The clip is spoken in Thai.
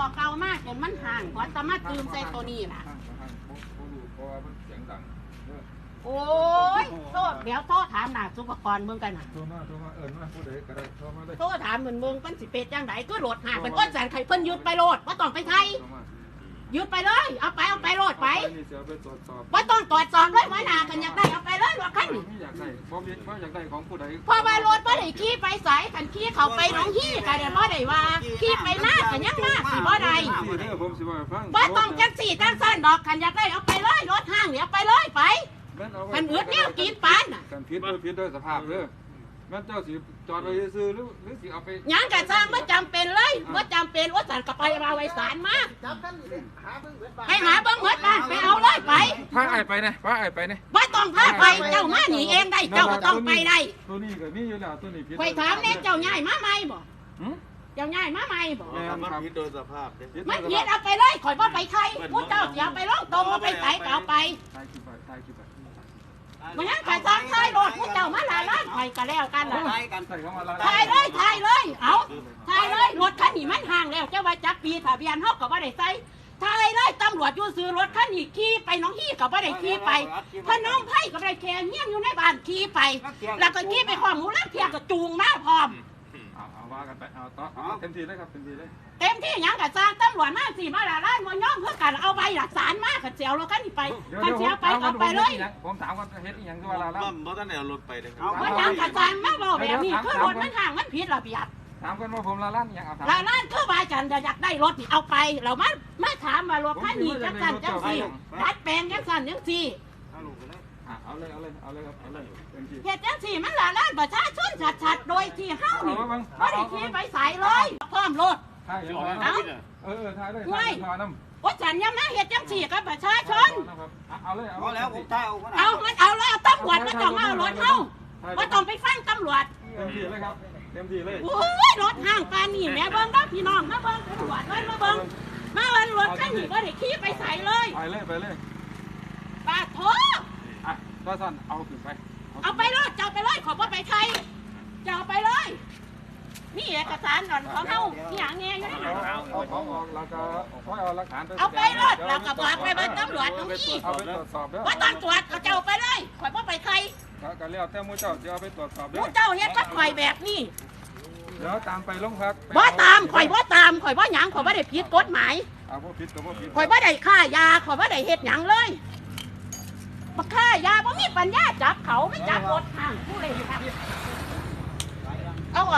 อเก่ามากจนมันห่างขอสามารถตื่มใส่ตัวนี้ล่ะห้างห้างบ่บ่รู้เพราะว่ามันเสียงดังเด้อโอ้ยโทษเดี๋ยวโทษถามหนาสุปกรณ์มึงกันน่ะ โทรมาโทรมาเอิ้นมาผู้ใดก็ได้โทรมาเลยโทษถามเหมือนมึงเป็นสิเป็ดจังไดก็โหลดห่างเป็นก้นแสนไข่เพิ่นยึดไปโหลดว่าต้องไปไทยโทรมายึดไปเลย เอาไปเอาไปโหลดไปเอานี่เสียไปตรวจสอบว่าต้องตรวจสอบด้วยไว้หนากันอยากได้เอาไปเลยรถคันนี้ไม่อยากได้บ่มีบ่อยากได้ของผู้ใดเพราะว่ารถบ่ได้ขี่ไปสายคันขี่เขาไปหน้องฮี่ก็ได้บ่ได้ว่าขี่ไปหน้าก็ยังมาสิ บ่ได้สิเด้อผมสิว่าให้ฟังว่าต้องจังสี่จังสั้นดอกคันอยากได้เอาไปเลยรถห้างเนี่ยเอาไปเลยไปแม่นเอาไว้คันอึดเนี่ยกินปานน่ะกันผิดบ่ผิดด้วยสภาพเด้อแม่นเจ้าสิจอดไว้ซื่อๆหรือหรือสิเอาไปหยังกะสร้างไม่จำเป็นเลยไม่จำเป็นว่าสันก็ไปเอาไว้สารมาจับกันหาเบิ่งเบิดบ้านให้หาเบิ้งเบิดบ้านไปเอาเลยไปพาไอ้ไปนะพาไอ้ไปนะว่าต้องพาไปเจ้ามาหนีเองได้เจ้าก็ต้องไปได้ตัวนี้ก็มีอยู่แล้วตัวนี้ผิดไปถามแน่เจ้าใหญ่มาไหมบ่หืมเจ้าใหญ่มาไหมบ่แม่นมันครับผิดโดยสภาพเด้ผิดมันด้วยเพียสดภาพเอาไปเลยข่อยว่าไปใครผู้เจ้าอย่าไปร้องตรงว่าไปใส่ก็เอาไปตายกี่ไปตายกี่ไปมันยังกะสร้างใส่รถผู้เจ้ามาหลายล้านข่อยก็แล้วกันล่ะไปกันใส่เข้ามาละถ่ายเลยถ่ายเลยเอาถ่ายเลยรถคันนี้มันห่างแล้วเจ้าว่าจักปีทะเบียนเฮาก็บ่ได้ใส่ถ่ายเลยตำรวจอยู่ซื้อรถคันนี้ขี่ไปหน้องฮี่ก็บ่ได้ขี่ไปพน้องไผ่ก็ไปแค่เงี้ยอยู่ในบ้านขี่ไป แล้วก็ขี่ไปข้อหมูแล้วเพียงก็จูงมาพร้อม เอาเอาว่ากันไปเอาต่อเอาเต็มที่เลยครับเต็มที่เลยเต็มที่หยังกับสร้างตำรวจมาสี่มาละล้านมันย่อมเพื่อกันเอาใบหลักฐานมาขันเสียวเราก็นี่ไปขันเสียวไปเอาไปเลยผมถามว่าเฮ็ดอีหยังคือว่าลาล่าบ่บ่ทันได้เอารถไปเด้ครับว่าหยังกับสร้างมาบอกแบบนี้คือรถมันห่างมันผิดระเบียบถามกันว่าผมลาล่าอีหยังเอาถามละล้านคือว่าจันจะอยากได้รถนี่เอาไปเรามามาถามว่ารถคันนี้จังสันจังสี่ดัดแปลงจังสันจังสี่เอาลูกไปเลยเอาเลยเอาเลยเอาเลยครับเอาเลยเต็มที่เหตุจังสี่มันละล้านประชาชนชัดๆโดยที่ เฮานี่ไม่ได้ขี่ไปสายเลยพร้อมรถถ่ายยังไงเออเออถ่ายเลยถ่ายถ่ายน้ำว่าฉันยังมาเหตุจังสี่กับประชาชน เอาเลยพอแล้วผมถ่ายเอาก็ได้เอามันเอาแล้วเอาตำรวจมาต้องมาเอารถเข้าว่าต้องไปฟังตำรวจเต็มที่เลยครับเต็มที่เลยโอ้ยรถห้างปานนี่แม่เบิ้งก็พี่น้องมาเบิ้งตำรวจเบิ้งมาเบิ้งมาเบิ้งรถคันนี้ก็ได้ขี่ไปใส่เลย ไปเลยไปเลยปาโถอะก็สั่นเอาขึ้นไป เอาไปเลยเจ้าไปเลยขอว่าไปไทย เจ้าไปเลย นี่เอกสารก่อนของเฮาที่หางเงี้ยอยู่เอานี่เอาเอาของออกแล้วก็ค่อยเอาหลักฐานไปเอาไปรถเราก็บอกไปเบิ้งตำรวจตรงนี้เอาไปตรวจสอบเด้อว่าต้องตรวจเอาเจ้าไปเลยขอยว่าไปไทยก็เลี้ยวแต่มูเจ้าจะเอาไปตรวจสอบเด้ผู้อเจ้าเฮ็ดกับข่อยแบบนี้เดี๋ยวตามไปโรงพักบ่ตามข่อยบ่ตามข่อยบ่หยังข่อยบ่ได้ผิดกฎหมายเอาบ่ผิดก็บ่ผิดข่อยบ่ได้ฆ่ายาข่อยบ่ได้เฮ็ดหยังเลยบ่ฆ่ายาบ่มีปัญญาจับเขาไม่จับรถทางผู้เล่นครับ Oh,